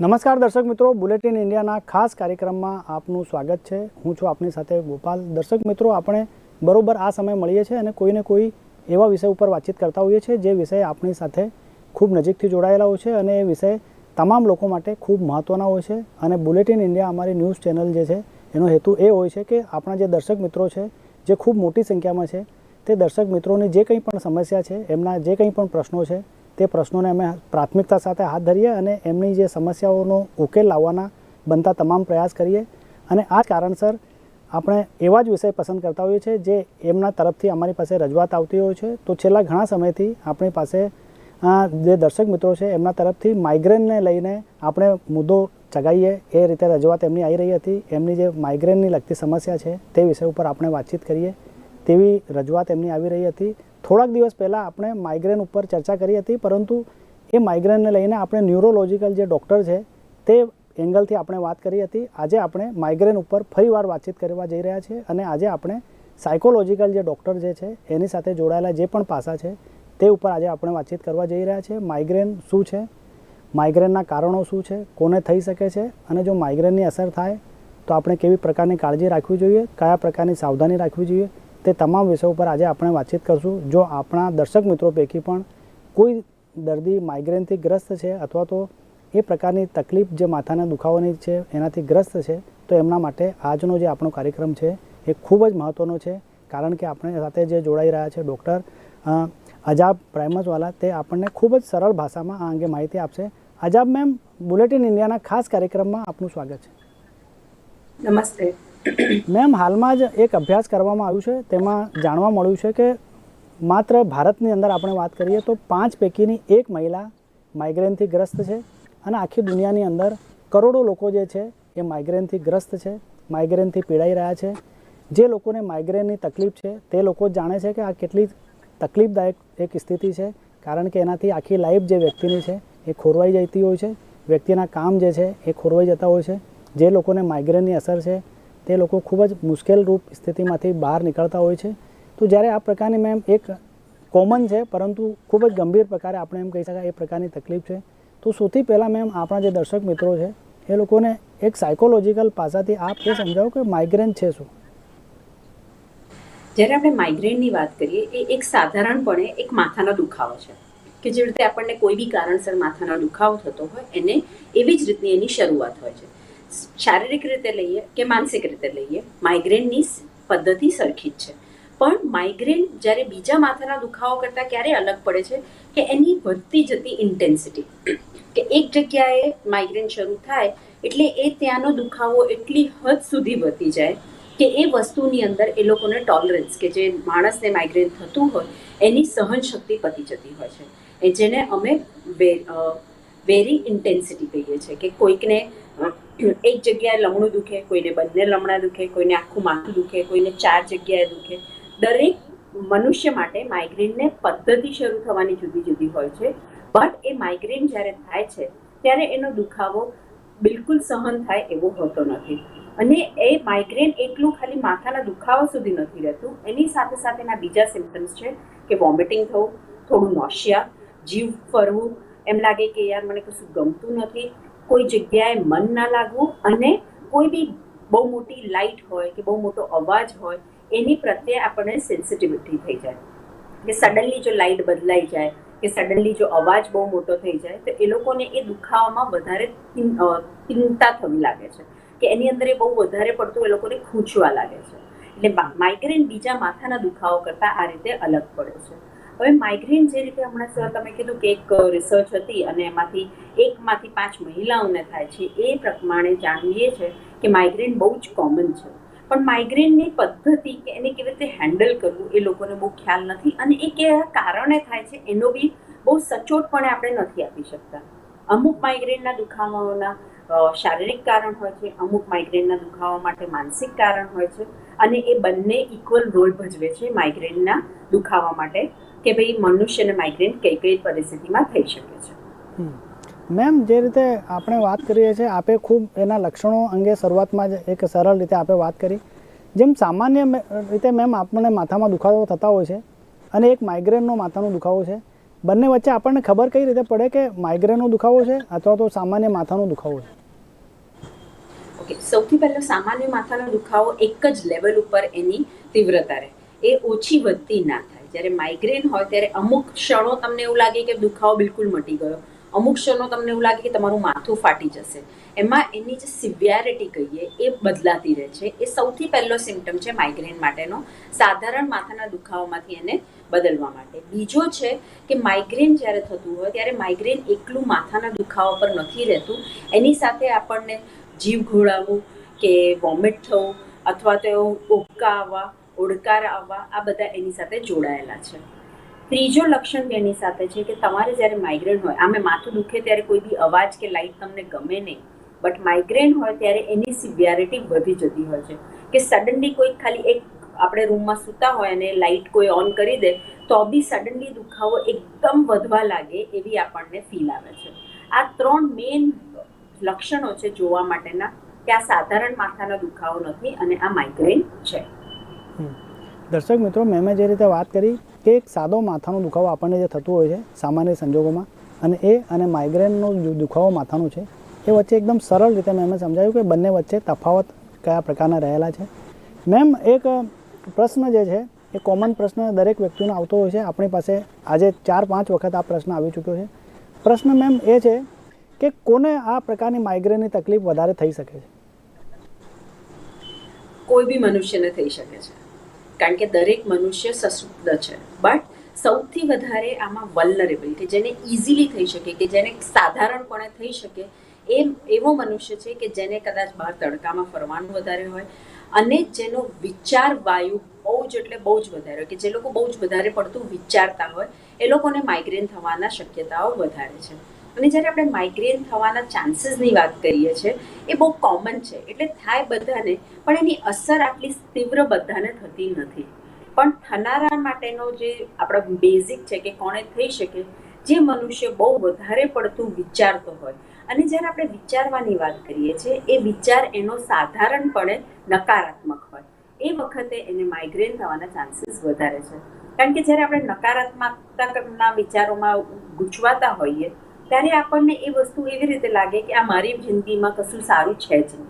નમસ્કાર દર્શક મિત્રો, બુલેટિન ઇન્ડિયાના ખાસ કાર્યક્રમમાં આપનું સ્વાગત છે. હું છું આપની સાથે ગોપાલ. દર્શક મિત્રો, આપણે બરોબર આ સમય મળીએ છીએ અને કોઈને કોઈ એવા વિષય ઉપર વાતચીત કરતા હોઈએ છીએ જે વિષય આપણી સાથે ખૂબ નજીકથી જોડાયેલા હોય છે અને એ વિષય તમામ લોકો માટે ખૂબ મહત્ત્વના હોય છે. અને બુલેટિન ઇન્ડિયા અમારી ન્યૂઝ ચેનલ જે છે, એનો હેતુ એ હોય છે કે આપણા જે દર્શક મિત્રો છે, જે ખૂબ મોટી સંખ્યામાં છે, તે દર્શક મિત્રોની જે કંઈ પણ સમસ્યા છે, એમના જે કંઈ પણ પ્રશ્નો છે તે પ્રશ્નોને અમે પ્રાથમિકતા સાથે હાથ ધરીએ અને એમની જે સમસ્યાઓનો ઉકેલ લાવવાના બનતા તમામ પ્રયાસ કરીએ. અને આ કારણસર આપણે એવા જ વિષય પસંદ કરતા હોઈએ છીએ જે એમના તરફથી અમારી પાસે રજૂઆત આવતી હોય છે. તો છેલ્લા ઘણા સમયથી આપણી પાસે જે દર્શક મિત્રો છે એમના તરફથી માઇગ્રેનને લઈને આપણે મુદ્દો ચગાવીએ એ રીતે રજૂઆત એમની આવી રહી હતી. એમની જે માઇગ્રેનની લગતી સમસ્યા છે તે વિષય ઉપર આપણે વાતચીત કરીએ. તેવી રજૂઆત એમની આવી રહી હતી. થોડાક દિવસ પહેલાં આપણે માઇગ્રેન ઉપર ચર્ચા કરી હતી, પરંતુ એ માઇગ્રેનને લઈને આપણે ન્યુરોલોજિકલ જે ડૉક્ટર છે, તે એંગલથી આપણે વાત કરી હતી. આજે આપણે માઇગ્રેન ઉપર ફરીવાર વાતચીત કરવા જઈ રહ્યા છીએ અને આજે આપણે સાયકોલોજિકલ જે ડૉક્ટર જે છે, એની સાથે જોડાયેલા જે પણ પાસા છે, તે ઉપર આજે આપણે વાતચીત કરવા જઈ રહ્યા છીએ. માઇગ્રેન શું છે? માઇગ્રેનના કારણો શું છે? કોને થઈ શકે છે? અને જો માઇગ્રેનની અસર થાય, તો આપણે કેવી પ્રકારની કાળજી રાખવી જોઈએ? કયા પ્રકારની સાવધાની રાખવી જોઈએ? તે તમામ વિષયો ઉપર આજે આપણે વાતચીત કરશું. જો આપણા દર્શક મિત્રો પૈકી પણ કોઈ દર્દી માઇગ્રેનથી ગ્રસ્ત છે અથવા તો એ પ્રકારની તકલીફ જે માથાના દુખાવાની છે એનાથી ગ્રસ્ત છે, તો એમના માટે આજનો જે આપણો કાર્યક્રમ છે એ ખૂબ જ મહત્ત્વનો છે. કારણ કે આપણે સાથે જે જોડાઈ રહ્યા છે ડૉક્ટર અજાબ પ્રાઇમસવાલા તે આપણને ખૂબ જ સરળ ભાષામાં આ અંગે માહિતી આપશે. અજાબ મેમ, બુલેટિન ઇન્ડિયાના ખાસ કાર્યક્રમમાં આપનું સ્વાગત છે. નમસ્તે. મેમ, હાલમાં જ એક અભ્યાસ કરવામાં આવ્યું છે. તેમાં જાણવા મળ્યું છે કે માત્ર ભારતની અંદર આપણે વાત કરીએ તો પાંચ પૈકીની એક મહિલા માઇગ્રેનથી ગ્રસ્ત છે અને આખી દુનિયાની અંદર કરોડો લોકો જે છે એ માઇગ્રેનથી ગ્રસ્ત છે માઇગ્રેનથી પીડાઈ રહ્યા છે. જે લોકોને માઇગ્રેનની તકલીફ છે, તે લોકો જાણે છે કે આ કેટલી તકલીફદાયક એક સ્થિતિ છે, કારણ કે એનાથી આખી લાઈફ જે વ્યક્તિની છે એ ખોરવાઈ જતી હોય છે. વ્યક્તિના કામ જે છે એ ખોરવાઈ જતા હોય છે. જે લોકોને માઇગ્રેનની અસર છે તે લોકો ખૂબ જ મુશ્કેલ રૂપ સ્થિતિમાંથી બહાર નીકળતા હોય છે. તો જ્યારે આ પ્રકારની મેમ એક કોમન છે, પરંતુ ખૂબ જ ગંભીર પ્રકારે આપણે એમ કહી શકાય એ પ્રકારની તકલીફ છે. તો સૌથી પહેલાં મેમ આપણા જે દર્શક મિત્રો છે, એ લોકોને એક સાયકોલોજીકલ પાસાથી આપ એ સમજાવો કે માઇગ્રેન છે શું? જ્યારે આપણે માઇગ્રેનની વાત કરીએ, એ એક સાધારણપણે એક માથાનો દુખાવો છે. કે જે રીતે આપણને કોઈ બી કારણસર માથાનો દુખાવો થતો હોય, એને એવી જ રીતની એની શરૂઆત હોય છે. શારીરિક રીતે લઈએ કે માનસિક રીતે લઈએ માઇગ્રેનની પદ્ધતિ સરખી જ છે. પણ માઇગ્રેન જ્યારે બીજા માથાના દુખાવો કરતાં ક્યારે અલગ પડે છે કે એની વધતી જતી ઇન્ટેન્સિટી કે એક જગ્યાએ માઇગ્રેન શરૂ થાય એટલે એ ત્યાંનો દુખાવો એટલી હદ સુધી વધતી જાય કે એ વસ્તુની અંદર એ લોકોને ટોલરન્સ કે જે માણસને માઇગ્રેન થતું હોય એની સહન શક્તિ પતી જતી હોય છે. એ જેને અમે વેરી ઇન્ટેન્સિટી કહીએ છીએ કે કોઈકને એક જગ્યાએ લમણું દુખે, કોઈને બંને લમણા દુખે, કોઈને આખું માથું દુખે, કોઈને ચાર જગ્યાએ દુખે. દરેક મનુષ્ય માટે માઇગ્રેનને પદ્ધતિ શરૂ થવાની જુદી જુદી હોય છે. બટ એ માઇગ્રેન જ્યારે થાય છે, ત્યારે એનો દુખાવો બિલકુલ સહન થાય એવો હોતો નથી. અને એ માઇગ્રેન એકલું ખાલી માથાના દુખાવા સુધી નથી રહેતું. એની સાથે સાથે એના બીજા સિમ્ટમ્સ છે કે વોમિટિંગ થવું, થોડું નોશિયા જીવ ફરવું એમ લાગે કે યાર મને કશું ગમતું નથી. કોઈ જગ્યાએ મન ના લાગવું અને કોઈ બી બહુ મોટી લાઇટ હોય કે બહુ મોટો અવાજ હોય, એની પ્રત્યે આપણને સેન્સિટિવિટી થઈ જાય. કે સડનલી જો લાઇટ બદલાઈ જાય, કે સડનલી જો અવાજ બહુ મોટો થઈ જાય, તો એ લોકોને એ દુખાવામાં વધારે ચિંતા થવી લાગે છે. કે એની અંદર એ બહુ વધારે પડતું એ લોકોને ખૂંચવા લાગે છે. એટલે માઇગ્રેન બીજા માથાના દુખાવો કરતાં આ રીતે અલગ પડે છે. હવે માઇગ્રેન જે રીતે હમણાં સર તમે કીધું કે એક રિસર્ચ હતી અને એમાંથી એકમાંથી પાંચ મહિલાઓને થાય છે, એ પ્રમાણે જાણીએ છે કે માઇગ્રેન બહુ જ કોમન છે. પણ માઇગ્રેનની પદ્ધતિ કે એને કેવી રીતે હેન્ડલ કરવું એ લોકોને બહુ ખ્યાલ નથી અને એ કયા કારણે થાય છે એનો બી બહુ સચોટપણે આપણે નથી આપી શકતા. અમુક માઇગ્રેનના દુખાવાઓના શારીરિક કારણ હોય છે, અમુક માઇગ્રેનના દુખાવા માટે માનસિક કારણ હોય છે અને એ બંને ઇક્વલ રોલ ભજવે છે માઇગ્રેનના દુખાવા માટે. કે ભાઈ મનુષ્યને માઇગ્રેન કઈ કઈ પરિસ્થિતિમાં થઈ શકે છે. મેમ જે રીતે આપણે વાત કરીએ છીએ આપે ખૂબ એના લક્ષણો અંગે શરૂઆતમાં જ એક સરળ રીતે આપે વાત કરી. જેમ સામાન્ય રીતે મેમ આપણને માથામાં દુખાવો થતા હોય છે અને એક માઇગ્રેનનો માથાનો દુખાવો છે. બંને વચ્ચે આપણને ખબર કઈ રીતે પડે કે માઇગ્રેનનો દુખાવો છે અથવા તો સામાન્ય માથાનો દુખાવો છે? ઓકે સૌથી પહેલો સામાન્ય માથાનો દુખાવો એક જ લેવલ ઉપર એની તીવ્રતા રહે. એ ઓછી વધતી ના થાય. જ્યારે માઇગ્રેન હોય ત્યારે અમુક ક્ષણો તમને એવું લાગે કે દુખાવો બિલકુલ મટી ગયો. અમુક ક્ષણો તમને એવું લાગે કે તમારું માથું ફાટી જશે. એમાં એની જે સિવિયારિટી કહીએ એ બદલાતી રહે છે. એ સૌથી પહેલો સિમ્ટમ છે માઇગ્રેન માટેનો. સાધારણ માથાના દુખાવામાંથી એને બદલવા માટે. બીજો છે કે માઇગ્રેન જ્યારે થતું હોય ત્યારે માઇગ્રેન એકલું માથાના દુખાવા પર નથી રહેતું. એની સાથે આપણને જીવ ઘોળાવું કે વોમિટ થવું અથવા તો ઓબકા આવવા ઓડકાર આવવા આ બધા એની સાથે જોડાયેલા છે. ત્રીજો લક્ષણ એની સાથે છે કે તમારે જ્યારે માઇગ્રેન હોય, આમે માથું દુખે ત્યારે કોઈ બી અવાજ કે લાઇટ તમને ગમે નહીં બટ માઇગ્રેન હોય ત્યારે એની સિવિયારિટી વધી જતી હોય છે. કે સડનલી કોઈ ખાલી એક આપણે રૂમમાં સૂતા હોય અને લાઇટ કોઈ ઓન કરી દે, તો બી સડનલી દુખાવો એકદમ વધવા લાગે એવી આપણને ફીલ આવે છે. આ ત્રણ મેઇન લક્ષણો છે જોવા માટેના કે આ સાધારણ માથાનો દુખાવો નથી અને આ માઇગ્રેન છે. દર્શક મિત્રો, મેં જે રીતે વાત કરી કે એક સાદો માથાનો દુખાવો આપણને જે થતું હોય છે, સામાન્ય સંજોગોમાં, અને એ અને માઇગ્રેનનો દુખાવો માથાનું છે, એ વચ્ચે એકદમ સરળ રીતે મેં સમજાવ્યું કે બંને વચ્ચે તફાવત કયા પ્રકારના રહેલા છે. મેમ, એક પ્રશ્ન જે છે, એ કોમન પ્રશ્ન દરેક વ્યક્તિનો આવતો હોય છે. આપણી પાસે આજે ચાર, પાંચ વખત આ પ્રશ્ન આવી ચૂક્યો છે. પ્રશ્ન મેમ એ છે કે કોને આ પ્રકારની માઇગ્રેનની તકલીફ વધારે થઈ શકે છે? કોઈ બી મનુષ્યને થઈ શકે છે. કારણ કે દરેક મનુષ્ય સશુદ્ધ છે. બટ સૌથી વધારે આમાં વલ્નરેબલ કે જેને ઇઝીલી થઈ શકે, કે જેને સાધારણપણે થઈ શકે, એ એવો મનુષ્ય છે કે જેને કદાચ બહાર તડકામાં ફરવાનું વધારે હોય અને જેનો વિચાર વાયુ બહુ જ એટલે બહુ જ વધારે હોય, કે જે લોકો બહુ જ વધારે પડતું વિચારતા હોય, એ લોકોને માઇગ્રેન થવાના શક્યતાઓ વધારે છે. અને જ્યારે આપણે માઇગ્રેન થવાના ચાન્સીસની વાત કરીએ છીએ, એ બહુ કોમન છે. એટલે થાય બધાને, પણ એની અસર આટલી તીવ્ર બધાને થતી નથી. પણ થનારા માટેનો જે આપણો બેઝિક છે કે કોણે થઈ શકે, જે મનુષ્ય બહુ વધારે પડતું વિચારતો હોય, અને જ્યારે આપણે વિચારવાની વાત કરીએ છીએ, એ વિચાર એનો સાધારણપણે નકારાત્મક હોય. એ વખતે એને માઇગ્રેન થવાના ચાન્સીસ વધારે છે. કારણ કે જ્યારે આપણે નકારાત્મકતાના વિચારોમાં ગૂંચવાતા હોઈએ ત્યારે આપણને એ વસ્તુ એવી રીતે લાગે કે આ મારી જિંદગીમાં કશું સારું છે જ નહીં.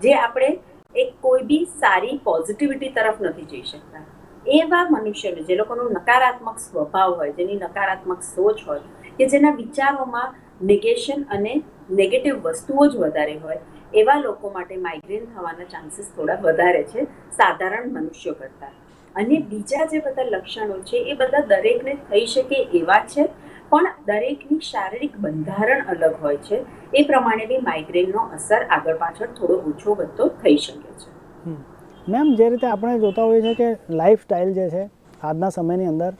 જે આપણે એક કોઈ બી સારી પોઝિટિવિટી તરફ નથી જઈ શકતા. એવા મનુષ્યને, જે લોકોનો નકારાત્મક સ્વભાવ હોય, જેની નકારાત્મક સોચ હોય, કે જેના વિચારોમાં નેગેશન અને નેગેટિવ વસ્તુઓ જ વધારે હોય, એવા લોકો માટે માઇગ્રેન થવાના ચાન્સીસ થોડા વધારે છે, સાધારણ મનુષ્યો કરતાં. અને બીજા જે બધા લક્ષણો છે, એ બધા દરેકને થઈ શકે એવા છે પણ દરેકની શારીરિક બંધારણ અલગ હોય છે. એ પ્રમાણે બી માઇગ્રેનનો અસર આગળ પાછળ થોડો ઓછો વધતો થઈ શકે છે. મેમ, જે રીતે આપણે જોતા હોઈએ છીએ કે લાઈફ સ્ટાઇલ જે છે, આજના સમયની અંદર,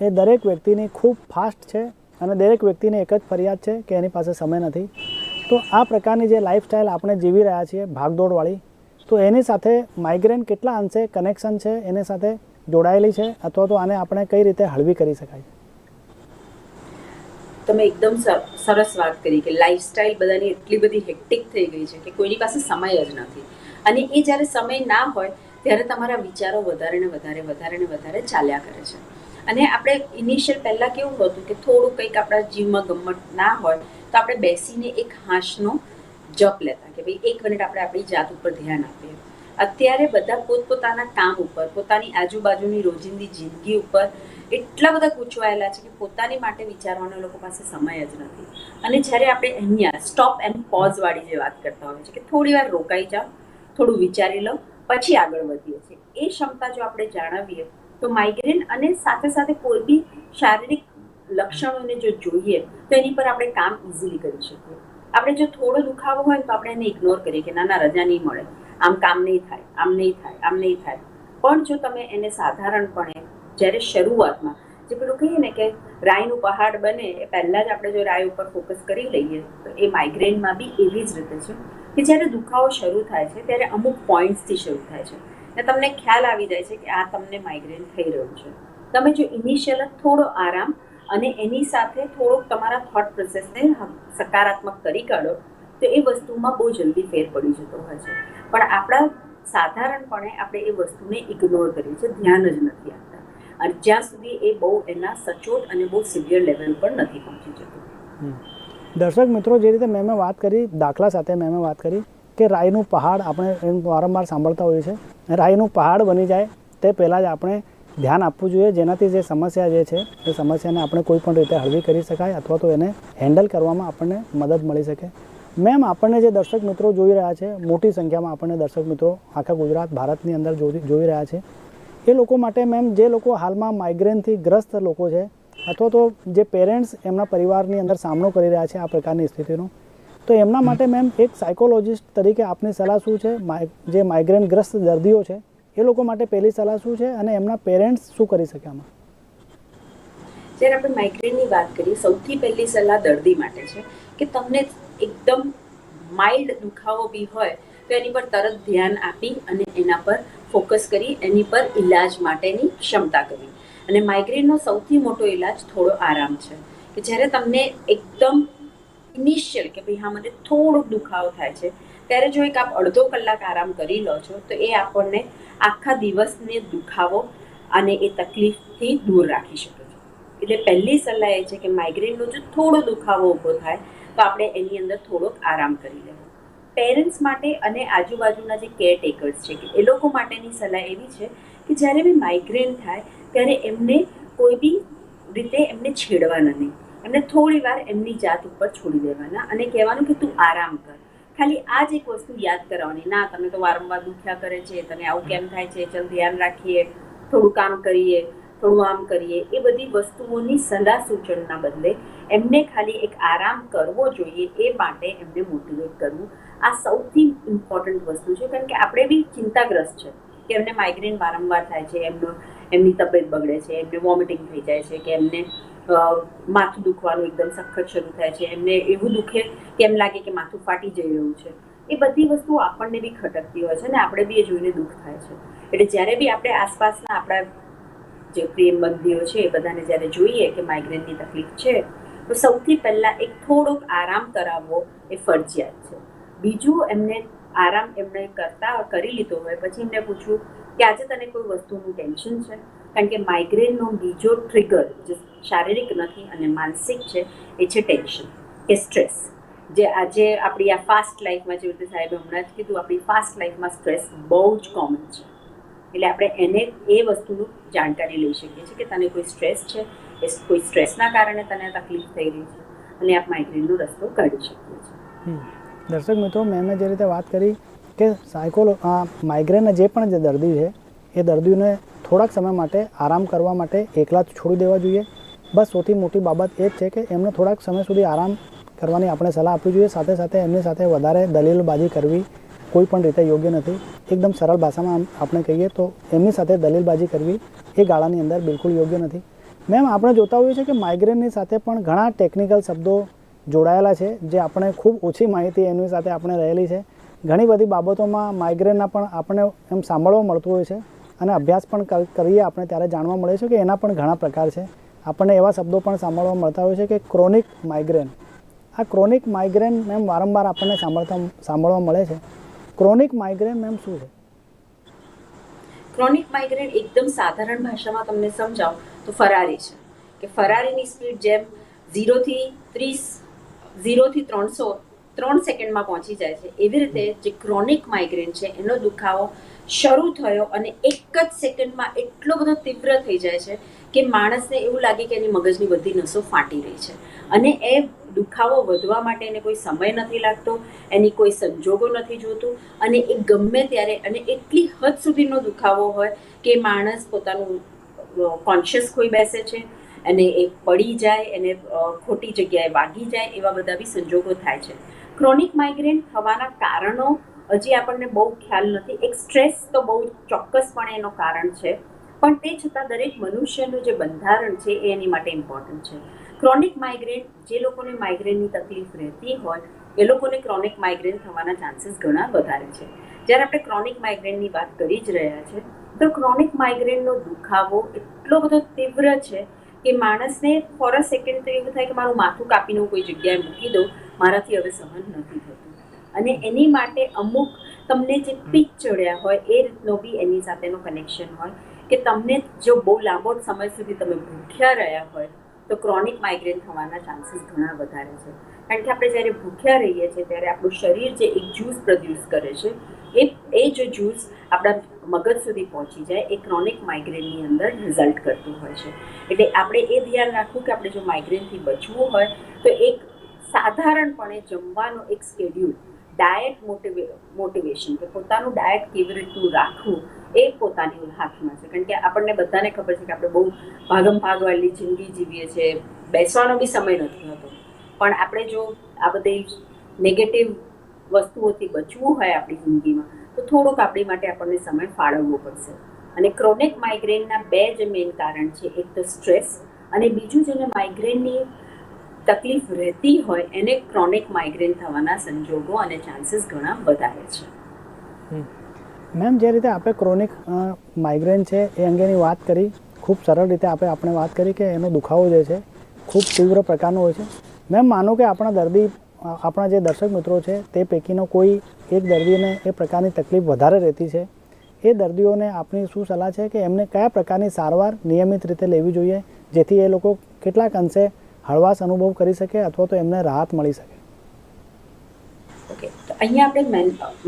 એ દરેક વ્યક્તિની ખૂબ ફાસ્ટ છે અને દરેક વ્યક્તિને એક જ ફરિયાદ છે કે એની પાસે સમય નથી. તો આ પ્રકારની જે લાઈફ સ્ટાઇલ આપણે જીવી રહ્યા છીએ, ભાગદોડવાળી, તો એની સાથે માઇગ્રેન કેટલા અંશે કનેક્શન છે, એની સાથે જોડાયેલી છે, અથવા તો આને આપણે કઈ રીતે હળવી કરી શકાય? તમે એકદમ સરસ વાત કરી કે લાઈફસ્ટાઈલ બધાની એટલી બધી હેક્ટિક થઈ ગઈ છે કે કોઈની પાસે સમય જ નથી. અને એ જ્યારે સમય ના હોય, ત્યારે તમારા વિચારો વધારે ને વધારે વધારે ને વધારે ચાલ્યા કરે છે. અને આપણે ઇનિશિયલ પહેલાં કેવું હતું કે થોડું કંઈક આપણા જીવમાં ગમત ના હોય, તો આપણે બેસીને એક હાંસનો જપ લેતા કે ભાઈ એક મિનિટ આપણે આપણી જાત ઉપર ધ્યાન આપીએ. અત્યારે બધા પોતપોતાના કામ ઉપર, પોતાની આજુબાજુની રોજિંદી જિંદગી ઉપર એટલા બધા ગૂંચવાયેલા છે કે પોતાની માટે વિચારવાનો લોકો પાસે સમય જ નથી. અને જ્યારે આપણે અહીંયા સ્ટોપ એન્ડ પોઝ વાળી જે વાત કરતા હોઈએ છીએ કે થોડી વાર રોકાઈ જાઓ, થોડું વિચારી લો, પછી આગળ વધીએ છીએ. એ ક્ષમતા જો આપણે જાળવીએ, તો માઇગ્રેન અને સાથે સાથે કોઈ બી શારીરિક લક્ષણોને જો જોઈએ, તો એની પર આપણે કામ ઇઝીલી કરી શકીએ. આપણે જો થોડો દુખાવો હોય તો આપણે એને ઇગ્નોર કરીએ કે ના ના, રજા નહીં મળે. આમ કામ નહીં થાય, આમ નહીં થાય, આમ નહીં થાય. પણ જો તમે એને સાધારણપણે, જ્યારે શરૂઆતમાં, જે પેલું કહીએ ને કે રાઈનું પહાડ બને, એ પહેલાં જ આપણે જો રાય ઉપર ફોકસ કરી લઈએ, તો એ માઇગ્રેનમાં બી એવી જ રીતે છે કે જ્યારે દુખાવો શરૂ થાય છે, ત્યારે અમુક પોઈન્ટ્સથી શરૂ થાય છે. ને તમને ખ્યાલ આવી જાય છે કે આ તમને માઇગ્રેન થઈ રહ્યું છે. તમે જો ઇનિશિયલ થોડો આરામ અને એની સાથે થોડોક તમારા થોટ પ્રોસેસને સકારાત્મક કરી કાઢો, તો એ વસ્તુમાં બહુ જલ્દી ફેર પડી જતો હોય છે. પણ આપણા સાધારણપણે આપણે એ વસ્તુને ઇગ્નોર કરીએ છીએ, ધ્યાન જ નથી આપતા. અને જ્યાં સુધી એ બહુ એના સચોટ અને બહુ સિવિયર લેવલ પર નથી પહોંચી જતું. દર્શક મિત્રો, જે રીતે મેં વાત કરી, દાખલા સાથે મેં વાત કરી, કે રાયનું પહાડ આપણે વારંવાર સાંભળતા હોઈએ છીએ. રાયનું પહાડ બની જાય, તે પહેલાં જ આપણે ધ્યાન આપવું જોઈએ. જેનાથી જે સમસ્યા જે છે, એ સમસ્યાને આપણે કોઈ પણ રીતે હળવી કરી શકાય અથવા તો એને હેન્ડલ કરવામાં આપણને મદદ મળી શકે. મેમ આપણને જે દર્શક મિત્રો જોઈ રહ્યા છે, મોટી સંખ્યામાં આપણને દર્શક મિત્રો આખા ગુજરાત, ભારતની અંદર જોઈ રહ્યા છે. એ લોકો માટે મેમ જે લોકો હાલમાં માઇગ્રેનથી ગ્રસ્ત લોકો છે, અથવા તો જે પેરેન્ટ્સ એમના પરિવારની અંદર સામનો કરી રહ્યા છે આ પ્રકારની સ્થિતિનો, તો એમના માટે મેમ એક સાયકોલોજિસ્ટ તરીકે આપની સલાહ શું છે? જે માઇગ્રેનગ્રસ્ત દર્દીઓ છે એ લોકો માટે પહેલી સલાહ શું છે અને એમના પેરેન્ટ્સ શું કરી શકે આમાં? જ્યારે આપણે માઇગ્રેનની વાત કરીએ, સૌથી પહેલી સલાહ દર્દી માટે છે કે તમને એકદમ માઇલ્ડ દુખાવો બી હોય, તો એની પર તરત ધ્યાન આપી અને એના પર ફોકસ કરી, એની પર ઈલાજ માટેની ક્ષમતા કરવી. અને માઇગ્રેનનો સૌથી મોટો ઈલાજ થોડો આરામ છે. કે જ્યારે તમને એકદમ ઇનિશિયલ કે ભાઈ હા, મને થોડોક દુખાવો થાય છે ત્યારે જો એક આપ અડધો કલાક આરામ કરી લો છો, તો એ આપણને આખા દિવસને દુખાવો અને એ તકલીફથી દૂર રાખી શકે છે. એટલે પહેલી સલાહ એ છે કે માઇગ્રેનનો જો થોડો દુખાવો ઊભો થાય, તો આપણે એની અંદર થોડોક આરામ કરી લેવો. પેરેન્ટ્સ માટે અને આજુબાજુના જે કેરટેકર્સ છે, કે એ લોકો માટેની સલાહ એવી છે કે જ્યારે બી માઇગ્રેન થાય, ત્યારે એમને કોઈ બી રીતે એમને છેડવાના નહીં. એમને થોડી વાર એમની જાત ઉપર છોડી દેવાના અને કહેવાનું કે તું આરામ કર. ખાલી આ જ એક વસ્તુ યાદ કરાવવાની ના તમે તો વારંવાર દુખ્યા કરે છે તને આવું કેમ થાય છે ચલ ધ્યાન રાખીએ થોડું કામ કરીએ થોડું આમ કરીએ એ બધી વસ્તુઓની સલાહ સૂચનના બદલે એમને ખાલી એક આરામ કરવો જોઈએ એ માટે એમને મોટિવેટ કરવું. આ સૌથી ઇમ્પોર્ટન્ટ વસ્તુ છે કારણ કે આપણે બી ચિંતાગ્રસ્ત છે કે એમને માઇગ્રેન વારંવાર થાય છે એમનો એમની તબિયત બગડે છે એમને વોમિટિંગ થઈ જાય છે કે એમને માથું દુખવાનું એકદમ સખત શરૂ થાય છે. એમને એવું દુખે કે એમ લાગે કે માથું ફાટી જઈ રહ્યું છે. એ બધી વસ્તુઓ આપણને બી ખટકતી હોય છે ને આપણે બી એ જોઈને દુઃખ થાય છે. એટલે જ્યારે બી આપણે આસપાસના આપણા જે પ્રેમ બંધીઓ છે એ બધાને જ્યારે જોઈએ કે માઇગ્રેનની તકલીફ છે, તો સૌથી પહેલાં એક થોડોક આરામ કરાવવો એ ફરજિયાત છે. બીજું એમને આરામ એમણે કરતા કરી લીધો હોય પછી એમને પૂછવું કે આજે તને કોઈ વસ્તુનું ટેન્શન છે? કારણ કે માઇગ્રેનનો બીજો ટ્રિગર જે શારીરિક નથી અને માનસિક છે, એ છે ટેન્શન કે સ્ટ્રેસ જે આજે આપણી આ ફાસ્ટ લાઈફમાં જેવી રીતે સાહેબે હમણાં જ કીધું, આપણી ફાસ્ટ લાઈફમાં સ્ટ્રેસ બહુ જ કોમન છે. એટલે આપણે એને એ વસ્તુનું જાણકારી લઈ શકીએ છીએ કે તને કોઈ સ્ટ્રેસ છે, એ કોઈ સ્ટ્રેસના કારણે તને તકલીફ થઈ રહી છે અને આપ માઇગ્રેનનો રસ્તો કાઢી શકીએ છીએ. દર્શક મિત્રો, મેં જે રીતે વાત કરી કે સાયકોલો આ માઇગ્રેનના જે પણ જે દર્દી છે, એ દર્દીઓને થોડાક સમય માટે આરામ કરવા માટે એકલા છોડી દેવા જોઈએ. બસ સૌથી મોટી બાબત એ જ છે કે એમને થોડાક સમય સુધી આરામ કરવાની આપણે સલાહ આપવી જોઈએ. સાથે સાથે એમની સાથે વધારે દલીલબાજી કરવી કોઈ પણ રીતે યોગ્ય નથી. એકદમ સરળ ભાષામાં આપણે કહીએ તો એમની સાથે દલીલબાજી કરવી એ ગાળાની અંદર બિલકુલ યોગ્ય નથી. મેમ, આપણે જોતા હોઈએ છીએ કે માઇગ્રેનની સાથે પણ ઘણા ટેકનિકલ શબ્દો જોડાયેલા છે, જે આપણે ખૂબ ઓછી માહિતી એમની સાથે આપણે રહેલી છે. ઘણી બધી બાબતોમાં માઇગ્રેનના પણ આપણને એમ સાંભળવા મળતું હોય છે અને અભ્યાસ પણ કરીએ આપણે ત્યારે જાણવા મળે છે કે એના પણ ઘણા પ્રકાર છે. આપણને એવા શબ્દો પણ સાંભળવા મળતા હોય છે કે ક્રોનિક માઇગ્રેન. આ ક્રોનિક માઇગ્રેન મેમ વારંવાર આપણને સાંભળતા, સાંભળવા મળે છે. ક્રોનિક માઇગ્રેન મેમ શું છે? ક્રોનિક માઇગ્રેન એકદમ સાધારણ ભાષામાં તમને સમજાવું તો ફરારી છે. કે ફરારીની સ્પીડ જેમ ઝીરોથી ત્રીસ ઝીરોથી ત્રણસો, ત્રણ સેકન્ડમાં પહોંચી જાય છે. એવી રીતે જે ક્રોનિક માઇગ્રેન છે, એનો દુખાવો શરૂ થયો અને એક જ સેકન્ડમાં એટલો બધો તીવ્ર થઈ જાય છે કે માણસને એવું લાગે કે એની મગજની બધી નસો ફાટી રહી છે. અને એ દુખાવો વધવા માટે એને કોઈ સમય નથી લાગતો, એની કોઈ સંજોગો નથી જોતું અને એ ગમે ત્યારે અને એટલી હદ સુધીનો દુખાવો હોય કે માણસ પોતાનું કોન્શિયસ ખોઈ બેસે છે અને એ પડી જાય, એને ખોટી જગ્યાએ વાગી જાય એવા બધા બી સંજોગો થાય છે. ક્રોનિક માઇગ્રેન થવાના કારણો હજી આપણને બહુ ખ્યાલ નથી. એક સ્ટ્રેસ તો બહુ ચોક્કસપણે એનો કારણ છે. પણ તે છતાં દરેક મનુષ્યનું જે બંધારણ છે એ એની માટે ઇમ્પોર્ટન્ટ છે. ક્રોનિક માઇગ્રેન જે લોકોને માઇગ્રેનની તકલીફ રહેતી હોય, એ લોકોને ક્રોનિક માઇગ્રેન થવાના ચાન્સીસ ઘણા વધારે છે. જ્યારે આપણે ક્રોનિક માઇગ્રેનની વાત કરી જ રહ્યા છે, તો ક્રોનિક માઇગ્રેનનો દુખાવો એટલો બધો તીવ્ર છે કે માણસને ફોર અ સેકન્ડ તો એવું થાય કે મારું માથું કાપીને કોઈ જગ્યાએ મૂકી દઉં, મારાથી હવે સહન નથી થતું. અને એની માટે અમુક તમને જે પીક ચડ્યા હોય, એ રીતનો બી એની સાથેનો કનેક્શન હોય. કે તમને જો બહુ લાંબો સમય સુધી તમે ભૂખ્યા રહ્યા હોય, તો ક્રોનિક માઇગ્રેન થવાના ચાન્સીસ ઘણા વધારે છે. કારણ કે આપણે જ્યારે ભૂખ્યા રહીએ છીએ, ત્યારે આપણું શરીર જે એક જ્યુસ પ્રોડ્યુસ કરે છે, એ એ જે જ્યુસ આપણા મગજ સુધી પહોંચી જાય, એ ક્રોનિક માઇગ્રેનની અંદર રિઝલ્ટ કરતું હોય છે. એટલે આપણે એ ધ્યાન રાખવું કે આપણે જો માઇગ્રેનથી બચવું હોય, તો એક સાધારણપણે જમવાનો એક સ્કેડ્યુલ ડાયટ મોટિવે મોટિવેશન કે પોતાનું ડાયટ કેવી રીતનું રાખવું, એ પોતાની હાથમાં છે. કારણ કે આપણને બધાને ખબર છે કે આપણે બહુ ભાગમ ભાગવાળી જિંદગી જીવીએ છીએ. બેસવાનો બી સમય નથી હોતો. પણ આપણે જો આ બધી નેગેટિવ વસ્તુઓથી બચવું હોય આપણી જિંદગીમાં, તો થોડુંક આપણી માટે આપણને સમય ફાળવવો પડશે. અને ક્રોનિક માઇગ્રેનના બે જ મેઇન કારણ છે, એક તો સ્ટ્રેસ અને બીજું જેને માઇગ્રેનની તકલીફ રહેતી હોય એને ક્રોનિક માઇગ્રેન થવાના સંજોગો અને ચાન્સીસ ઘણા વધારે છે. મેમ જે રીતે આપણે ક્રોનિક માઇગ્રેન છે એ અંગેની વાત કરી, ખૂબ સરળ રીતે આપણે આપણે વાત કરી કે એનો દુખાવો જે છે, ખૂબ તીવ્ર પ્રકારનો હોય છે. મેમ માનો કે આપણા દર્દી આપણા જે દર્શક મિત્રો છે, તે પૈકીનો કોઈ એક દર્દીને એ પ્રકારની તકલીફ વધારે રહેતી છે. એ દર્દીઓને આપની શું સલાહ છે કે એમને કયા પ્રકારની સારવાર નિયમિત રીતે લેવી જોઈએ, જેથી એ લોકો કેટલાક અંશે હળવાશ અનુભવ કરી શકે અથવા તો એમને રાહત મળી શકે. ઓકે તો અહીંયા આપણે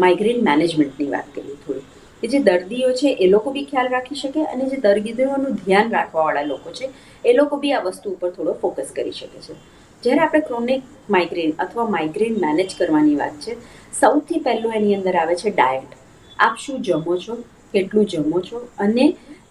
માઇગ્રેન મેનેજમેન્ટની વાત કરીએ થોડી. કે જે દર્દીઓ છે, એ લોકો બી ખ્યાલ રાખી શકે અને જે દર્દીઓનું ધ્યાન રાખવાવાળા લોકો છે, એ લોકો બી આ વસ્તુ ઉપર થોડો ફોકસ કરી શકે છે. જ્યારે આપણે ક્રોનિક માઇગ્રેન અથવા માઇગ્રેન મેનેજ કરવાની વાત છે, સૌથી પહેલું એની અંદર આવે છે ડાયટ આપ શું જમો છો, કેટલું જમો છો અને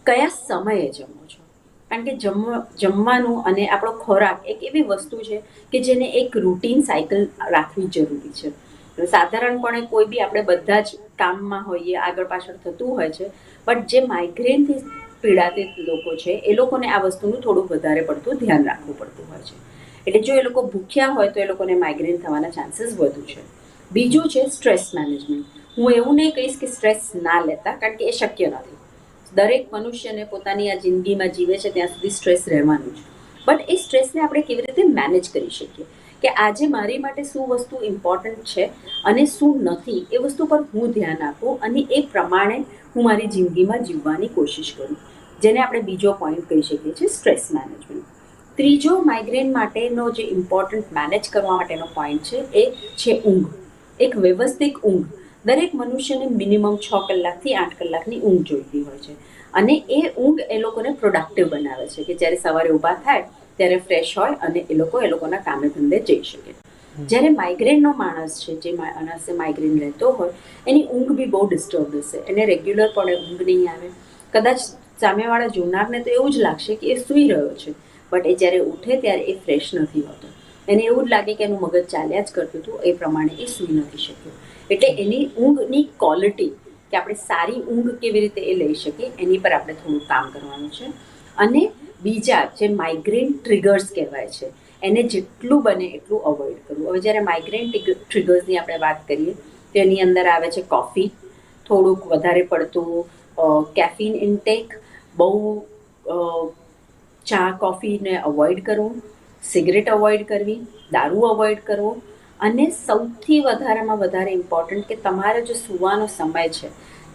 કયા સમયે જમો છો? કારણ કે જમ, જમવાનું અને આપણો ખોરાક એક એવી વસ્તુ છે કે જેને એક રૂટીન સાયકલ રાખવી જરૂરી છે. સાધારણપણે કોઈ બી આપણે બધા જ કામમાં હોઈએ, આગળ પાછળ થતું હોય છે બટ જે માઇગ્રેનથી પીડાતી લોકો છે, એ લોકોને આ વસ્તુનું થોડું વધારે પડતું ધ્યાન રાખવું પડતું હોય છે. એટલે જો એ લોકો ભૂખ્યા હોય તો એ લોકોને માઇગ્રેન થવાના ચાન્સીસ વધુ છે. બીજું છે સ્ટ્રેસ મેનેજમેન્ટ હું એવું નહીં કહીશ કે સ્ટ્રેસ ના લેતા, કારણ કે એ શક્ય નથી. દરેક મનુષ્યને પોતાની આ જિંદગીમાં જીવે છે, ત્યાં સુધી સ્ટ્રેસ રહેવાનું છે. બટ એ સ્ટ્રેસને આપણે કેવી રીતે મેનેજ કરી શકીએ? કે આજે મારી માટે શું વસ્તુ ઇમ્પોર્ટન્ટ છે અને શું નથી, એ વસ્તુ પર હું ધ્યાન આપું અને એ પ્રમાણે હું મારી જિંદગીમાં જીવવાની કોશિશ કરું. જેને આપણે બીજો પોઈન્ટ કહી શકીએ છીએ સ્ટ્રેસ મેનેજમેન્ટ ત્રીજો માઇગ્રેન માટેનો જે ઇમ્પોર્ટન્ટ મેનેજ કરવા માટેનો પોઈન્ટ છે, એ છે ઊંઘ. એક વ્યવસ્થિત ઊંઘ. દરેક મનુષ્યને મિનિમમ છ કલાકથી આઠ કલાકની ઊંઘ જોઈતી હોય છે. અને એ ઊંઘ એ લોકોને પ્રોડક્ટિવ બનાવે છે કે જ્યારે સવારે ઊભા થાય, ત્યારે ફ્રેશ હોય અને એ લોકો એ લોકોના કામે ધંધે જઈ શકે. જ્યારે માઇગ્રેનનો માણસ છે, જે માણસે માઇગ્રેન રહેતો હોય, એની ઊંઘ બી બહુ ડિસ્ટર્બ હશે. એને રેગ્યુલર પણ ઊંઘ નહીં આવે. કદાચ સામેવાળા જોનારને તો એવું જ લાગશે કે એ સૂઈ રહ્યો છે બટ એ જ્યારે ઉઠે ત્યારે એ ફ્રેશ નથી હોતો. એને એવું જ લાગે કે એનું મગજ ચાલ્યા જ કરતું હતું, એ પ્રમાણે એ સૂઈ નથી શક્યો. એટલે એની ઊંઘની ક્વોલિટી કે આપણે સારી ઊંઘ કેવી રીતે એ લઈ શકીએ, એની પર આપણે થોડું કામ કરવાનું છે. અને બીજા જે માઇગ્રેન ટ્રિગર્સ કહેવાય છે, એને જેટલું બને એટલું અવોઇડ કરવું. હવે જ્યારે માઇગ્રેન ટ્રિગર્સની આપણે વાત કરીએ, તો એની અંદર આવે છે કોફી થોડુંક વધારે પડતું કેફીન ઇન્ટેક બહુ ચા કોફીને અવોઇડ કરવું. સિગરેટ અવોઇડ કરવી. દારૂ અવોઇડ કરવો. અને સૌથી વધારેમાં વધારે ઇમ્પોર્ટન્ટ કે તમારો જે સૂવાનો સમય છે,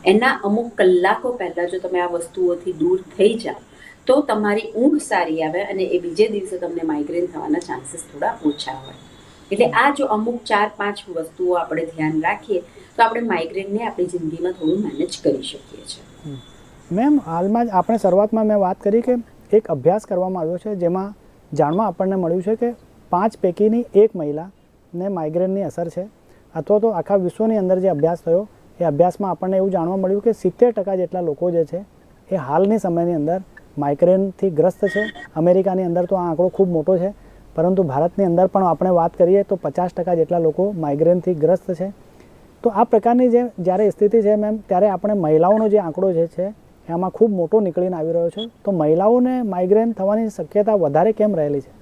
એના અમુક કલાકો પહેલાં જો તમે આ વસ્તુઓથી દૂર થઈ જાઓ, તો તમારી ઊંઘ સારી આવે અને એ બીજે દિવસે તમને માઇગ્રેન થવાના ચાન્સીસ થોડા ઓછા હોય. એટલે આ જો અમુક ચાર, પાંચ વસ્તુઓ આપણે ધ્યાન રાખીએ, તો આપણે માઇગ્રેનને આપણી જિંદગીમાં થોડું મેનેજ કરી શકીએ છીએ. મેમ, હાલમાં જ આપણે શરૂઆતમાં મેં વાત કરી કે એક અભ્યાસ કરવામાં આવ્યો છે, જેમાં જાણવા આપણને મળ્યું છે કે પાંચ પૈકીની એક મહિલાને માઇગ્રેનની અસર છે. અથવા તો આખા વિશ્વની અંદર જે અભ્યાસ થયો, એ અભ્યાસમાં આપણને એવું જાણવા મળ્યું કે સિત્તેર ટકા જેટલા લોકો જે છે, એ હાલની સમયની અંદર માઇગ્રેનથી ગ્રસ્ત છે. અમેરિકાની અંદર તો આ આંકડો ખૂબ મોટો છે, પરંતુ ભારતની અંદર પણ આપણે વાત કરીએ તો પચાસ ટકા જેટલા લોકો માઇગ્રેનથી ગ્રસ્ત છે. તો આ પ્રકારની જે, જ્યારે સ્થિતિ છે મેમ ત્યારે આપણે મહિલાઓનો જે આંકડો જે છે, એમાં ખૂબ મોટો નીકળીને આવી રહ્યો છે. તો મહિલાઓને માઇગ્રેન થવાની શક્યતા વધારે કેમ રહેલી છે?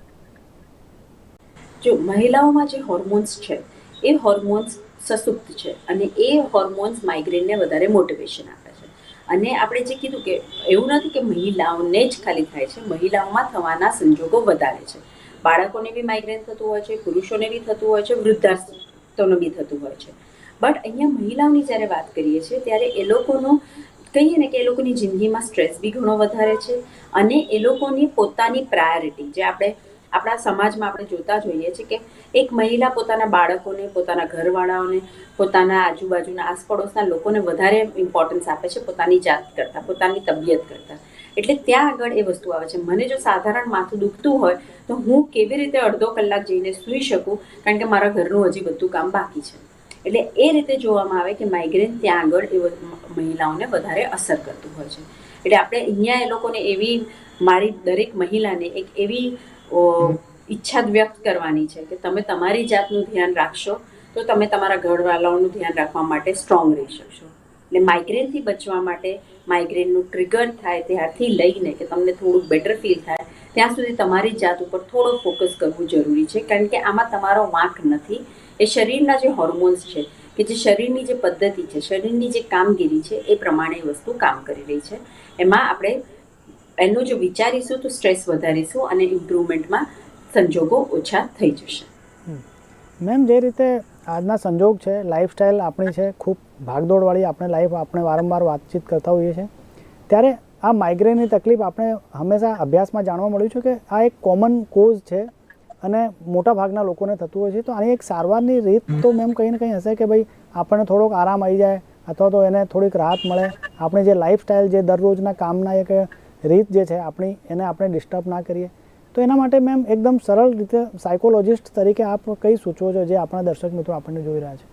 જો મહિલાઓમાં જે હોર્મોન્સ છે, એ હોર્મોન્સ સસુપ્ત છે અને એ હોર્મોન્સ માઇગ્રેનને વધારે મોટિવેશન આપે છે. અને આપણે જે કીધું કે એવું નથી કે મહિલાઓને જ ખાલી થાય છે, મહિલાઓમાં થવાના સંજોગો વધારે છે. બાળકોને બી માઇગ્રેન થતું હોય છે, પુરુષોને બી થતું હોય છે વૃદ્ધાસ્તોને બી થતું હોય છે. બટ અહીંયા મહિલાઓની જ્યારે વાત કરીએ છીએ, ત્યારે એ લોકોનો કહીએ ને કે એ લોકોની જિંદગીમાં સ્ટ્રેસ બી ઘણો વધારે છે અને એ લોકોની પોતાની પ્રાયોરિટી જે આપણે આપણા સમાજમાં આપણે જોતા જોઈએ છે કે એક મહિલા પોતાના બાળકોને, પોતાના ઘરવાળાઓને, પોતાના આજુબાજુના આસપડોશના લોકોને વધારે ઇમ્પોર્ટન્સ આપે છે પોતાની જાત કરતાં, પોતાની તબિયત કરતાં. એટલે ત્યાં આગળ એ વસ્તુ આવે છે. મને જો સાધારણ માથું દુખતું હોય, તો હું કેવી રીતે અડધો કલાક જઈને સૂઈ શકું? કારણ કે મારા ઘરનું હજી બધું કામ બાકી છે. એટલે એ રીતે જોવામાં આવે કે માઇગ્રેન ત્યાં આગળ એ મહિલાઓને વધારે અસર કરતું હોય છે. એટલે આપણે અહીંયા એ લોકોને એવી મારી દરેક મહિલાને એક એવી ઈચ્છા વ્યક્ત કરવાની છે કે તમે તમારી જાતનું ધ્યાન રાખશો, તો તમે તમારા ઘરવાળાઓનું ધ્યાન રાખવા માટે સ્ટ્રોંગ રહી શકશો એટલે માઇગ્રેનથી બચવા માટે માઇગ્રેનનું ટ્રિગર થાય ત્યારથી લઈને કે તમને થોડુંક બેટર ફીલ થાય, ત્યાં સુધી તમારી જાત ઉપર થોડો ફોકસ કરવું જરૂરી છે. કારણ કે આમાં તમારો વાંક નથી. એ શરીરના જે હોર્મોન્સ છે, કે જે શરીરની જે પદ્ધતિ છે, શરીરની જે કામગીરી છે, એ પ્રમાણે વસ્તુ કામ કરી રહી છે. એમાં આપણે એનું જો વિચારીશું તો સ્ટ્રેસ વધારીશું અને ઇમ્પ્રુવમેન્ટમાં સંજોગો ઓછા થઈ જશે. મેમ, જે રીતે આજના સંજોગ છે લાઈફસ્ટાઈલ આપણી છે, ખૂબ ભાગદોડવાળી આપણે લાઈફ આપણે વારંવાર વાતચીત કરતા હોઈએ છીએ, ત્યારે આ માઇગ્રેનની તકલીફ આપણે હંમેશા અભ્યાસમાં જાણવા મળ્યું છે કે આ એક કોમન કોઝ છે અને મોટા ભાગના લોકોને થતું હોય છે. તો આની એક સારવારની રીત તો મેમ કંઈ ને કંઈ હશે કે ભાઈ આપણને થોડોક આરામ આવી જાય, અથવા તો એને થોડીક રાહત મળે. આપણે જે લાઈફસ્ટાઈલ જે દરરોજના કામના એક રીત જે છે આપણી, એને આપણે ડિસ્ટર્બ ના કરીએ. તો એના માટે મેમ એકદમ સરળ રીતે સાયકોલોજિસ્ટ તરીકે આપ કઈ સૂચવો છો જે આપણા દર્શક મિત્રો આપણને જોઈ રહ્યા છે?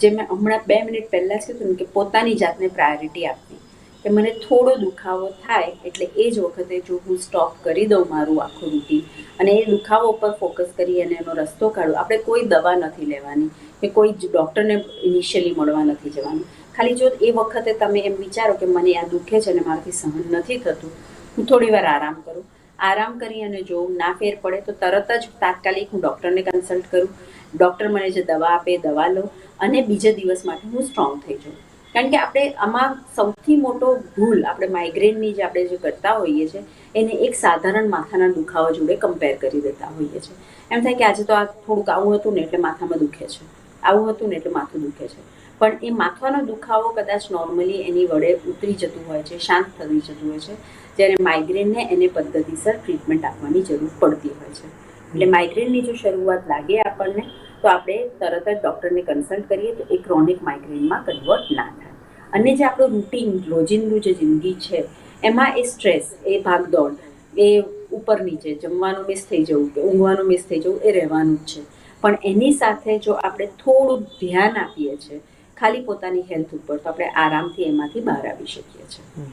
જે મેં હમણાં બે મિનિટ પહેલાં જ કીધું કે પોતાની જાતને પ્રાયોરિટી આપવી. કે મને થોડો દુખાવો થાય એટલે એ જ વખતે જો હું સ્ટોપ કરી દઉં મારું આખું રૂટીન અને એ દુખાવો ઉપર ફોકસ કરી અને એનો રસ્તો કાઢું. આપણે કોઈ દવા નથી લેવાની કે કોઈ ડૉક્ટરને ઇનિશિયલી મળવા નથી જવાનું. ખાલી જો એ વખતે તમે એમ વિચારો કે મને આ દુખે છે અને મારાથી સહન નથી થતું, હું થોડી વાર આરામ કરું. આરામ કરી અને જો ના ફેર પડે તો તરત જ તાત્કાલિક હું ડૉક્ટરને કન્સલ્ટ કરું. ડૉક્ટર મને જે દવા આપે દવા લો અને બીજા દિવસ માટે હું સ્ટ્રોંગ થઈ જાઉં. કારણ કે આપણે આમાં સૌથી મોટો ભૂલ આપણે માઇગ્રેનની જે આપણે જે કરતા હોઈએ છીએ એને એક સાધારણ માથાના દુખાવા જોડે કમ્પેર કરી દેતા હોઈએ છીએ એમ થાય કે આજે તો આ થોડુંક આવું હતું ને એટલે માથામાં દુખે છે. આવું હતું ને એટલે માથું દુખે છે. પણ એ માથાનો દુખાવો કદાચ નોર્મલી એની વડે ઉતરી જતું હોય છે, શાંત થઈ જતું હોય છે. જ્યારે માઇગ્રેનને એને પદ્ધતિસર ટ્રીટમેન્ટ આપવાની જરૂર પડતી હોય છે. એટલે માઇગ્રેનની જો શરૂઆત લાગે આપણને, તો આપણે તરત જ ડૉક્ટરને કન્સલ્ટ કરીએ તો એ ક્રોનિક માઇગ્રેનમાં કન્વર્ટ ના થાય. અને જે આપણું રૂટીન રોજિંદુ જે જિંદગી છે, એમાં એ સ્ટ્રેસ એ ભાગદોડ, એ ઉપર નીચે, જમવાનું મિસ થઈ જવું કે ઊંઘવાનું મિસ થઈ જવું એ રહેવાનું જ છે. પણ એની સાથે જો આપણે થોડું ધ્યાન આપીએ છીએ ખાલી પોતાની હેલ્થ ઉપર તો આપણે આરામથી એમાંથી બહાર આવી શકીએ છીએ.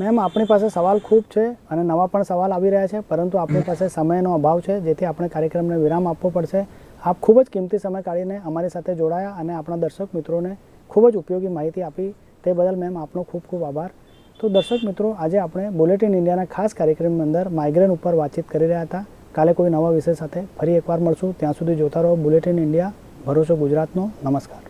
મેમ આપણી પાસે સવાલ ખૂબ છે અને નવા પણ સવાલ આવી રહ્યા છે પરંતુ આપણી પાસે સમયનો અભાવ છે જેથી આપણે કાર્યક્રમને વિરામ આપવો પડશે. આપ ખૂબ જ કિંમતી સમય કાઢીને અમારી સાથે જોડાયા અને આપણા દર્શક મિત્રોને ખૂબ જ ઉપયોગી માહિતી આપી. તે બદલ મેમ આપનો ખૂબ ખૂબ આભાર. તો દર્શક મિત્રો આજે આપણે બુલેટિન ઇન્ડિયાના ખાસ કાર્યક્રમની અંદર માઇગ્રેન ઉપર વાતચીત કરી રહ્યા હતા. કાલે કોઈ નવા વિષય સાથે ફરી એકવાર મળશું. ત્યાં સુધી જોતા રહો બુલેટિન ઇન્ડિયા ભરોસો ગુજરાતનો. નમસ્કાર.